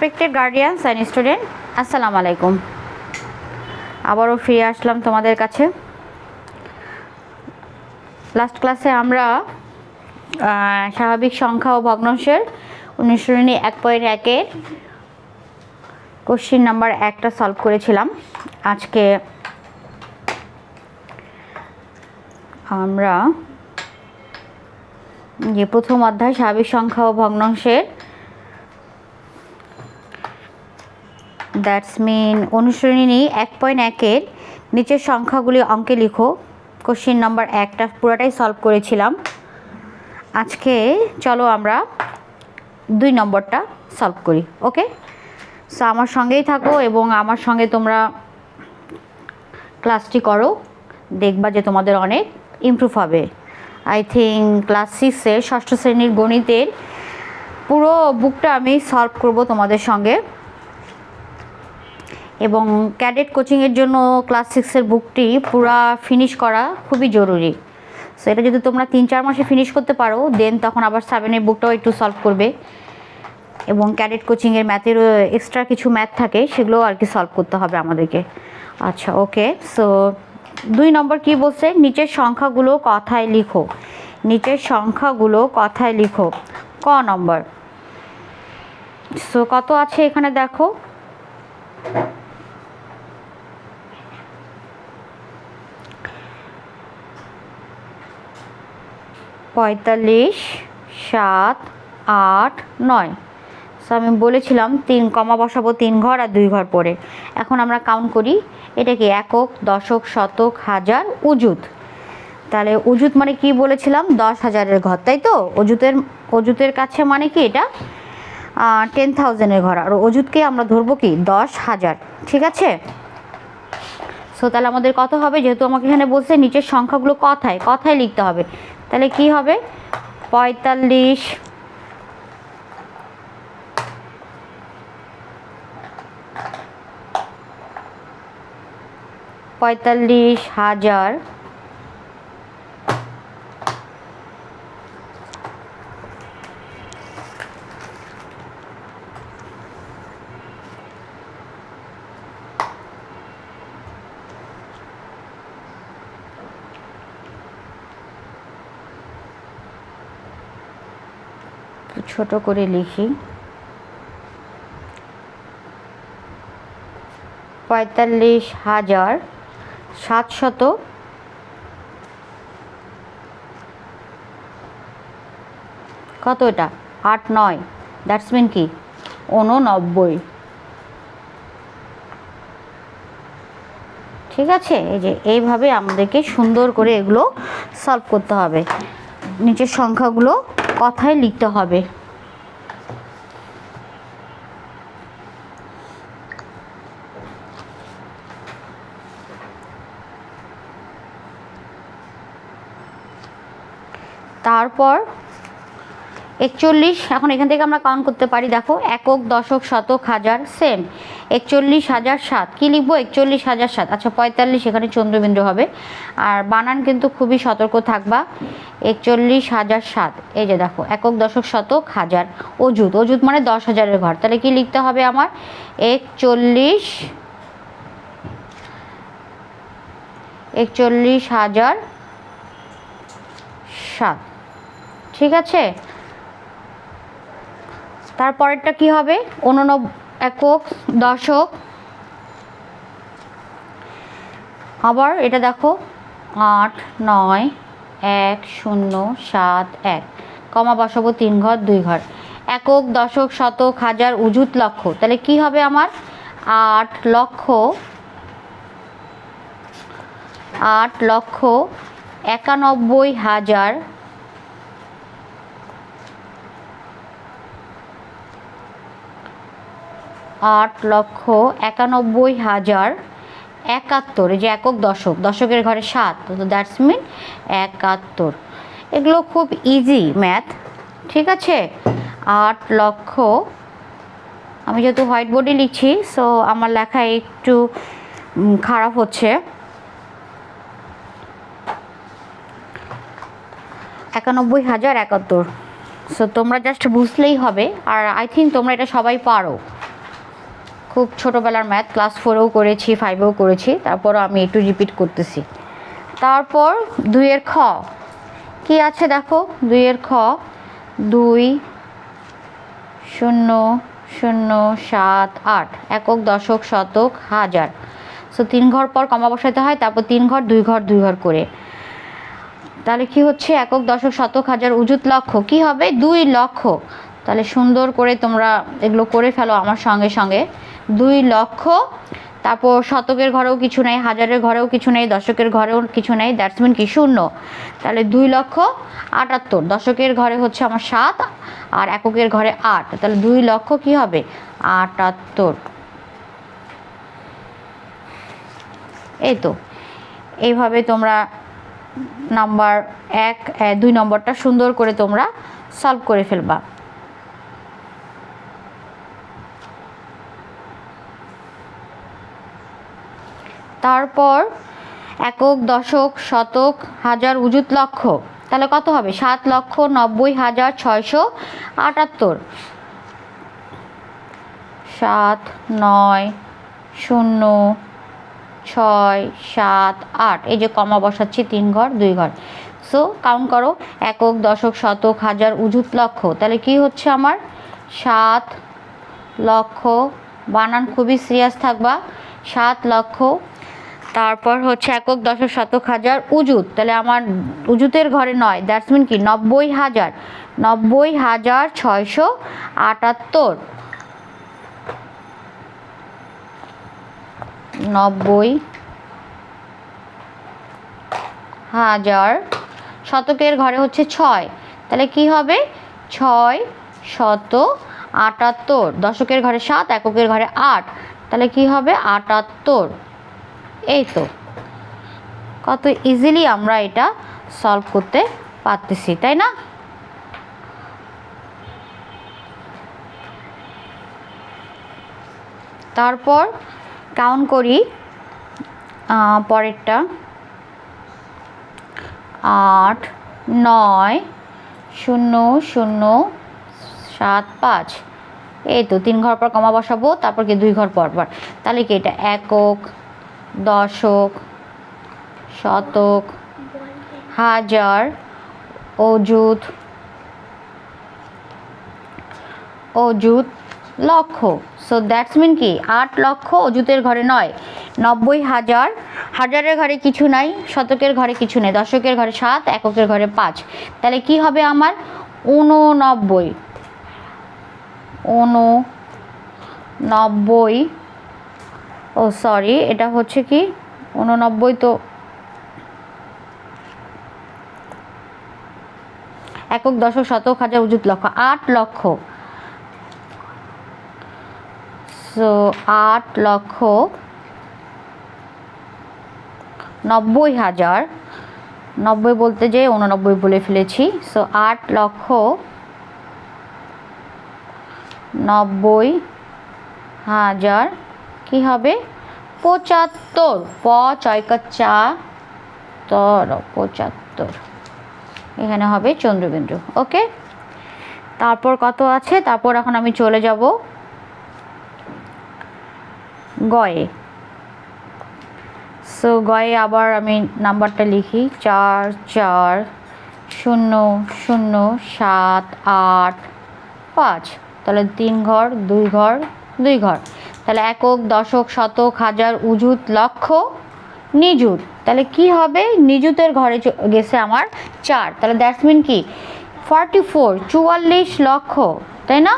Respected guardians and student আসসালামু আলাইকুম আবারও ফিরে আসলাম তোমাদের কাছে। লাস্ট ক্লাসে আমরা স্বাভাবিক সংখ্যা ও ভগ্নাংশের অনুসরণী এক পয়েন্ট একের কোশ্চিন নাম্বার একটা সলভ করেছিলাম। আজকে আমরা যে প্রথম অধ্যায় স্বাভাবিক সংখ্যা ও ভগ্নাংশের দ্যাটস মিন অনুসরণী এক পয়েন্ট একের নিচের সংখ্যাগুলি অঙ্কে লিখো। কোশ্চিন নাম্বার একটা পুরোটাই সলভ করেছিলাম। আজকে চলো আমরা দুই নম্বরটা সলভ করি ওকে সো আমার সঙ্গেই থাকো এবং আমার সঙ্গে তোমরা ক্লাসটি করো। দেখবা যে তোমাদের অনেক ইমপ্রুভ হবে। আই থিঙ্ক ক্লাস সিক্সে ষষ্ঠ শ্রেণির গণিতের পুরো বুকটা আমি সলভ করব তোমাদের সঙ্গে। এবং ক্যাডেট কোচিংয়ের জন্য ক্লাস সিক্সের বুকটি পুরা ফিনিশ করা খুবই জরুরি। সো এটা যদি তোমরা তিন চার মাসে ফিনিশ করতে পারো দেন তখন আবার সেভেনের বুকটাও একটু সলভ করবে। এবং ক্যাডেট কোচিংয়ের ম্যাথের এক্সট্রা কিছু ম্যাথ থাকে, সেগুলোও আর কি সলভ করতে হবে আমাদেরকে। আচ্ছা ওকে সো দুই নম্বর কি বলছে? নিচের সংখ্যাগুলো কথায় লিখো। নিচের সংখ্যাগুলো কথায় লিখো। ক নম্বর? সো কত আছে এখানে দেখো? পঁয়তাল্লিশ, সাত, আট, নয়। সো আমি বলেছিলাম তিন কমা বসাবো তিন ঘর আর দুই ঘর পরে। এখন আমরা কাউন্ট করি, এটা কি একক, দশক, শতক, হাজার, উজুত? তাহলে উজুত মানে কি বলেছিলাম? দশ হাজারের ঘর, তাই তো? অজুতের অজুতের কাছে মানে কি এটা? টেন থাউজেন্ডের ঘর। আর অজুতকে আমরা ধরবো কি? দশ হাজার। ঠিক আছে? সো তাহলে আমাদের কত হবে? যেহেতু আমাকে এখানে বলছে নিচের সংখ্যাগুলো কথায় কথায় লিখতে হবে। তাহলে কি হবে? পঁয়তাল্লিশ পঁয়তাল্লিশ হাজার একটু ছোট করে লিখি। পঁয়তাল্লিশ হাজার সাতশত কত এটা? আট, নয়। দ্যাটস মিন কি? উননব্বই। ঠিক আছে? এই যে এইভাবে আমাদেরকে সুন্দর করে এগুলো সলভ করতে হবে। নিচের সংখ্যাগুলো কথায় লিখতে হবে। তারপর একচল্লিশ, এখন এখান থেকে আমরা কাউন্ট করতে পারি, দেখো, একক, দশক, শতক, হাজার সেম একচল্লিশ হাজার সাত, কী লিখব? একচল্লিশ হাজার সাত। আচ্ছা পঁয়তাল্লিশ, এখানে চন্দ্রবিন্দু হবে। আর বানান কিন্তু খুবই সতর্ক থাকবা। একচল্লিশ হাজার সাত, এই যে দেখো, একক, দশক, শতক, হাজার অজুত অজুত মানে দশ হাজারের ঘর। তাহলে কি লিখতে হবে আমার? একচল্লিশ একচল্লিশ হাজার সাত। ঠিক আছে? তারপরেরটা কি হবে? উননব একক দশক। আবার এটা দেখো, আট, নয়, এক, শূন্য, সাত, এক। কমা বসাবো তিন ঘর, দুই ঘর। একক দশক, শতক, হাজার, উজুত লক্ষ। তাহলে কি হবে আমার? আট লক্ষ আট লক্ষ একানব্বই হাজার আট লক্ষ একানব্বই হাজার একাত্তর, এই যে একক দশক, দশকের ঘরে সাত, তো দ্যাটস মিন একাত্তর। এগুলো খুব ইজি ম্যাথ ঠিক আছে? আট লক্ষ, আমি যেহেতু হোয়াইট বোর্ডে লিখছি সো আমার লেখা একটু খারাপ হচ্ছে। একানব্বই হাজার একাত্তর। সো তোমরা জাস্ট বুঝলেই হবে, আর আই থিঙ্ক তোমরা এটা সবাই পারো। খুব ছোটোবেলার ম্যাথ ক্লাস ফোরেও করেছি ফাইভেও করেছি, তারপরও আমি একটু রিপিট করতেছি। তারপর দুইয়ের খ। কি আছে দেখো? দুইয়ের খ। দুই, শূন্য শূন্য, সাত, আট। একক, দশক, শতক, হাজার। সো তিন ঘর পর কমা বসাতে হয়, তারপর তিন ঘর, দুই ঘর দুই ঘর করে। তাহলে কি হচ্ছে? একক, দশক, শতক, হাজার উজুত লক্ষ। কি হবে? দুই লক্ষ। তাহলে সুন্দর করে তোমরা এগুলো করে ফেলো আমার সঙ্গে সঙ্গে। দুই লক্ষ। তারপর শতকের ঘরেও কিছু নেই, হাজারের ঘরেও কিছু নেই, দশকের ঘরেও কিছু নেই দ্যাটস মিন কি শূন্য। তাহলে দুই লক্ষ আটাত্তর, দশকের ঘরে হচ্ছে আমার সাত আর এককের ঘরে আট। তাহলে দুই লক্ষ কি হবে? আটাত্তর। এই তো, এইভাবে তোমরা নাম্বার এক দুই নম্বরটা সুন্দর করে তোমরা সলভ করে ফেলবা। তারপর একক, দশক, শতক, হাজার, উজুত লক্ষ। তাহলে কত হবে? সাত লক্ষ, নব্বই হাজার, ছয়শো আটাত্তর। সাত, নয়, শূন্য, ছয়, সাত, আট। এই যে কমা বসাচ্ছি, তিন ঘর, দুই ঘর। সো কাউন্ট করো। একক, দশক, শতক, হাজার, উজুত লক্ষ। তাহলে কি হচ্ছে আমার? সাত লক্ষ, বানান খুবই সিরিয়াস থাকবা। সাত লক্ষ তারপর হচ্ছে একক দশক শতক হাজার উজুত। তাহলে আমার উজুতের ঘরে নয় দ্যাটস মিন কি? নব্বই হাজার। নব্বই হাজার ছয়শো আটাত্তর। নব্বই হাজার শতকের ঘরে হচ্ছে ছয়। তাহলে কি হবে? ছয় শত আটাত্তর। দশকের ঘরে সাত, এককের ঘরে আট। তাহলে কি হবে? আটাত্তর। এই তো। কত ইজিলি আমরা এটা সলভ করতে পারতেছি, তাই না? তারপর কাউন্ট করি পরেরটা। আট, নয়, শূন্য শূন্য, সাত, পাঁচ। এই তো, তিন ঘর পর কমা বসাবো, তারপর কি দুই ঘর পর পর তাহলে কি এটা একক? দশক, শতক, হাজার, অযুত অযুত লক্ষ। সো দ্যাটস মিন কি? আট লক্ষ অযুতের ঘরে নয়, নব্বই হাজার। হাজারের ঘরে কিছু নাই, শতকের ঘরে কিছু নেই, দশকের ঘরে সাত, এককের ঘরে পাঁচ। তাহলে কি হবে আমার? ঊননব্বই। ঊননব্বই ও সরি এটা হচ্ছে কি? উননব্বই তো একক দশক শতক হাজার উজুত লক্ষ, আট লক্ষ। সো আট লক্ষ নব্বই হাজার। নব্বই বলতে যে উননব্বই বলে ফেলেছি। সো আট লক্ষ নব্বই হাজার কি হবে? পঁচাত্তর। প চয়কা চা। তর পঁচাত্তর। এখানে হবে চন্দ্রবিন্দু। ওকে? তারপর কত আছে? তারপর এখন আমি চলে যাব গয়ে। সো গয়ে আবার আমি নাম্বারটা লিখি। চার চার, শূন্য শূন্য, সাত, আট, পাঁচ। তাহলে তিন ঘর, দুই ঘর দুই ঘর। তাহলে একক, দশক, শতক, হাজার, উজুত, লক্ষ, নিযুত। তাহলে কি হবে? নিযুতের ঘরে গেছে আমার চার। তাহলে দ্যাটস মিন কি? ফর্টি ফোর চুয়াল্লিশ লক্ষ, তাই না?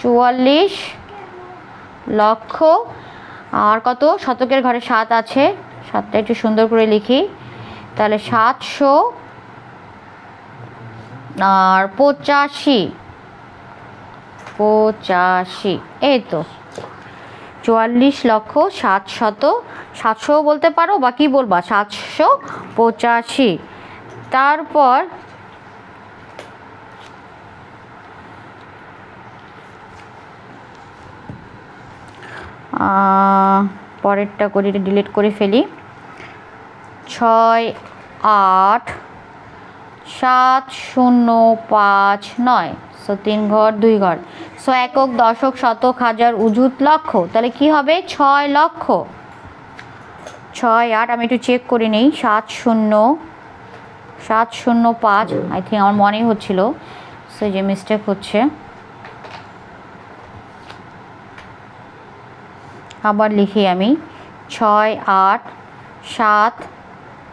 চুয়াল্লিশ লক্ষ, আর কত? শতকের ঘরে সাত আছে। সাতটা একটু সুন্দর করে লিখি। তাহলে সাতশো, আর পঁচাশি। পঁচাশি। এই তো। চুয়াল্লিশ লক্ষ সাতশত। সাতশো বলতে পারো বা কী বলবা? সাতশো পঁচাশি। তারপর পরেরটা করি ডিলিট করে ফেলি। ছয় আট সাত শূন্য পাঁচ নয়। সো তিন ঘর, দুই ঘর। সো একক, দশক, শতক, হাজার, উজুত, লক্ষ। তাহলে কি হবে? ছয় লক্ষ। ছয়, আট, আমি একটু চেক করে নিই। সাত শূন্য সাত শূন্য পাঁচ আই থিঙ্ক আমার মনেই হচ্ছিল। সে যে মিস্টেক হচ্ছে। আবার লিখি আমি। ছয়, আট, সাত,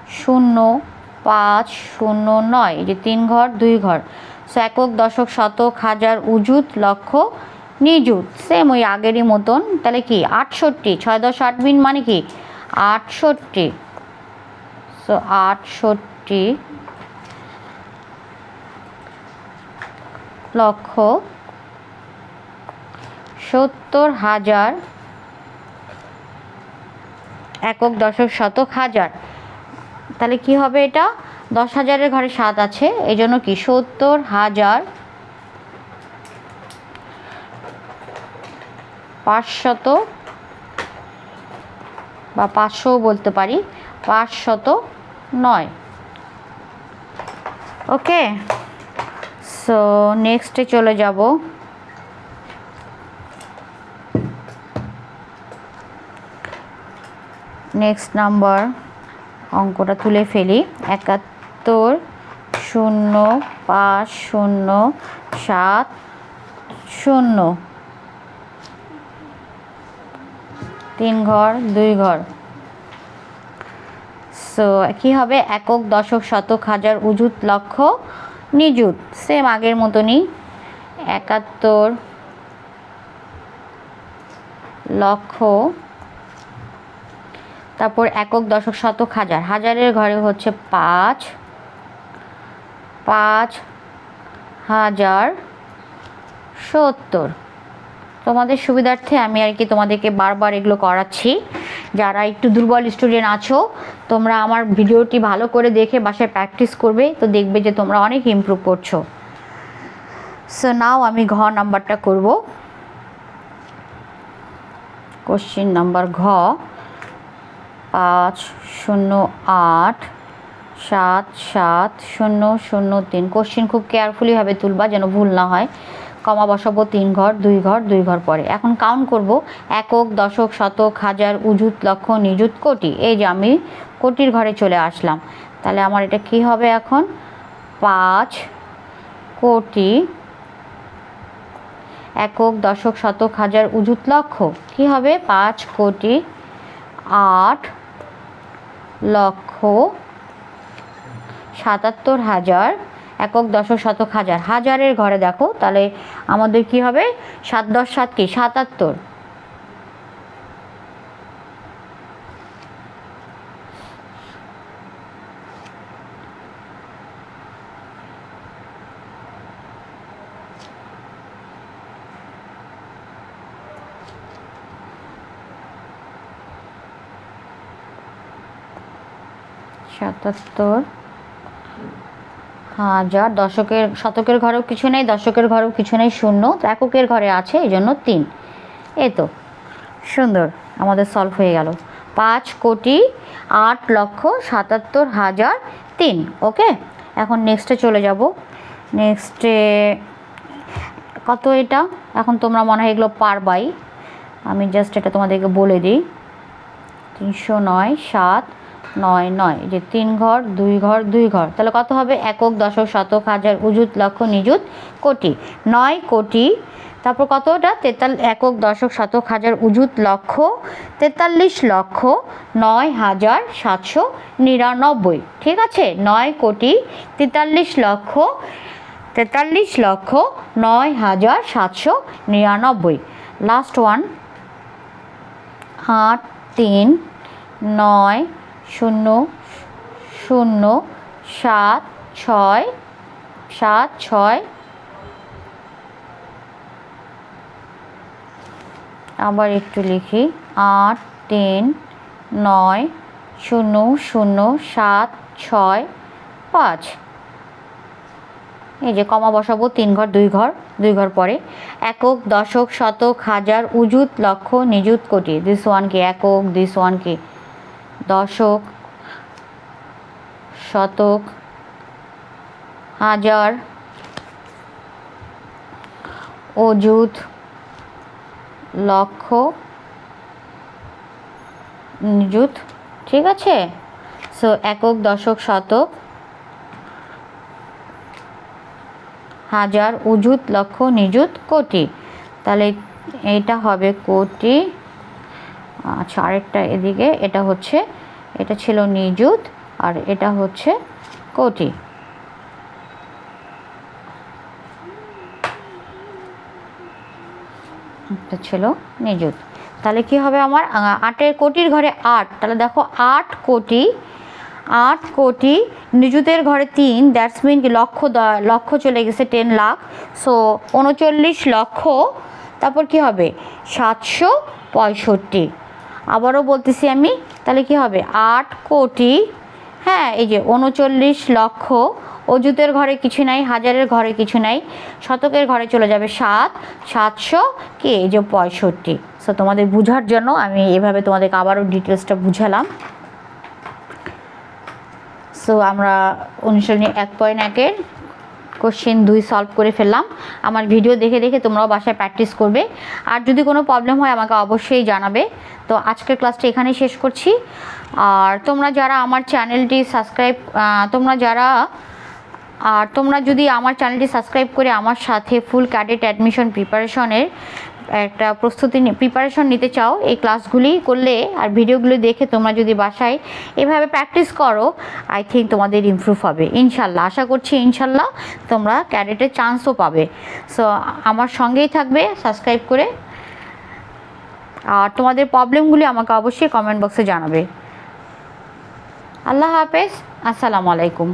শূন্য, পাঁচ, শূন্য, নয়। যে তিন ঘর, দুই ঘর। একক, দশক, শতক, হাজার, উজুত, লক্ষ, নিযুত। সেম ওই আগেরই মতন। তাহলে কি? আটষট্টি। ছয় দশ আট মিন মানে কি? আটষট্টি। সো আটষট্টি লক্ষ সত্তর হাজার একক, দশক, শতক, হাজার। তাহলে কি হবে এটা? দশ হাজারের ঘরে সাত আছে, এই জন্য কি? সত্তর হাজার পাঁচশত বা পাঁচশোও বলতে পারি, পাঁচশত নয়। ওকে, সো নেক্সটে চলে যাব। নেক্সট নাম্বার অঙ্কটা তুলে ফেলি, একাত্তর শূন্য, পাঁচ, শূন্য, সাত, শূন্য। তিন ঘর, দুই ঘর। সো কী হবে? একক, দশক, শতক, হাজার, উজুত, লক্ষ, নিযুত। সেম আগের মতনই। একাত্তর, লক্ষ। তারপর একক, দশক, শতক, হাজার। হাজারের ঘরে হচ্ছে পাঁচ। পাঁচ হাজার সত্তর। তোমাদের সুবিধার্থে আমি আর কি তোমাদেরকে বারবার এগুলো করাচ্ছি। যারা একটু দুর্বল স্টুডেন্ট আছো, তোমরা আমার ভিডিওটি ভালো করে দেখে বাসায় প্র্যাকটিস করবে, তো দেখবে যে তোমরা অনেক ইমপ্রুভ করছ। সো নাও আমি ঘ নাম্বারটা করব। কোশ্চিন নাম্বার ঘ, পাঁচ, শূন্য, আট সাত সাত, শূন্য শূন্য, তিন। কোশ্চিন খুব কেয়ারফুলিভাবে তুলবা যেন ভুল না হয়। কমা বসাবো তিন ঘর, দুই ঘর দুই ঘর পরে। এখন কাউন্ট করব। একক, দশক, শতক, হাজার, উজুত, লক্ষ, নিযুত, কোটি। এই যে আমি কোটির ঘরে চলে আসলাম। তাহলে আমার এটা কি হবে এখন? পাঁচ কোটি একক, দশক, শতক, হাজার, উজুত, লক্ষ। কি হবে? পাঁচ কোটি আট লক্ষ সাতাত্তর হাজার, একক দশক শতক হাজার। হাজারের ঘরে দেখো, তাহলে আমাদের কি হবে? সাত দশ সাত কি? সাতাত্তর। সাতাত্তর। হাজার দশকের, শতকের ঘরেও কিছু নেই, দশকের ঘরেও কিছু নেই, শূন্য। এককের ঘরে আছে, এই জন্য তিন। এ তো, সুন্দর, আমাদের সলভ হয়ে গেল। পাঁচ কোটি আট লক্ষ সাতাত্তর হাজার তিন ওকে এখন নেক্সটে চলে যাব। নেক্সটে কত এটা? এখন তোমরা মনে হয় এগুলো পারবাই আমি জাস্ট এটা তোমাদেরকে বলে দিই। তিনশো নয়, সাত নয় নয়। যে তিন ঘর, দুই ঘর দুই ঘর। তাহলে কত হবে? একক, দশক, শতক, হাজার, উজুত, লক্ষ, নিযুত, কোটি। নয়, কোটি। তারপর কতটা তেতাল, একক, দশক, শতক, হাজার, উজুত, লক্ষ, তেতাল্লিশ লক্ষ, নয় হাজার সাতশো নিরানব্বই। ঠিক আছে? নয় কোটি, তেতাল্লিশ লক্ষ তেতাল্লিশ লক্ষ, নয় হাজার সাতশো নিরানব্বই। লাস্ট ওয়ান আট, তিন, নয় শূন্য শূন্য, সাত, ছয় সাত, ছয়। আবার একটু লিখি। আট, তিন, নয়, শূন্য শূন্য, সাত, ছয়, পাঁচ। এই যে কমা বসাবো, তিন ঘর, দুই ঘর দুই ঘর পরে। একক, দশক, শতক, হাজার, উজুত, লক্ষ, নিযুত, কোটি। দিস ওয়ান কি একক দিস ওয়ান কি দশক, শতক, হাজার, অযুত, লক্ষ, নিযুত, ঠিক আছে? সো একক, দশক, শতক, হাজার উজুত লক্ষ, নিযুত, কোটি। তাহলে এটা হবে কোটি আচ্ছা আরেকটা এদিকে, এটা হচ্ছে, এটা ছিল নিযুত, আর এটা হচ্ছে কোটি। এটা ছিল নিযুত। তাহলে কি হবে আমার? আটের কোটির ঘরে আট। তাহলে দেখো, আট কোটি আট কোটি, নিযুতের ঘরে তিন দ্যাটস মিন লক্ষ লক্ষ চলে গেছে টেন লাখ। সো উনচল্লিশ লক্ষ, তারপর কি হবে? সাতশো পঁয়ষট্টি। আবারও বলতেছি আমি, তাহলে কি হবে? আট কোটি হ্যাঁ এই যে উনচল্লিশ লক্ষ অজুতের ঘরে কিছু নাই, হাজারের ঘরে কিছু নাই, শতকের ঘরে চলে যাবে সাত, সাতশো কি? এই যে পঁয়ষট্টি। সো তোমাদের বুঝার জন্য আমি এভাবে তোমাদেরকে আবারও ডিটেলসটা বুঝালাম। সো আমরা অনুশীলনী এক পয়েন্ট একের কোশ্চেন দুই সলভ করে ফেললাম। আমার ভিডিও দেখে দেখে তোমরাও বাসায় প্র্যাকটিস করবে। আর যদি কোনো প্রবলেম হয়, আমাকে অবশ্যই জানাবে। তো আজকের ক্লাসটা এখানে শেষ করছি। আর তোমরা যারা আমার চ্যানেলটি সাবস্ক্রাইব তোমরা যারা, আর তোমরা যদি আমার চ্যানেলটি সাবস্ক্রাইব করে আমার সাথে ফুল ক্যাডেট অ্যাডমিশন প্রিপারেশনের একটা প্রস্তুতি প্রিপারেশন নিতে চাও, এই ক্লাসগুলি করলে আর ভিডিওগুলি দেখে তোমরা যদি বাসায় এভাবে প্র্যাকটিস করো আই থিঙ্ক তোমাদের ইমপ্রুভ হবে। ইনশাল্লাহ, আশা করছি ইনশাল্লাহ তোমরা ক্যাডেটের চান্সও পাবে। সো আমার সঙ্গেই থাকবে সাবস্ক্রাইব করে। আর তোমাদের প্রবলেমগুলি আমাকে অবশ্যই কমেন্ট বক্সে জানাবে। আল্লাহ হাফেজ, আসসালামু আলাইকুম।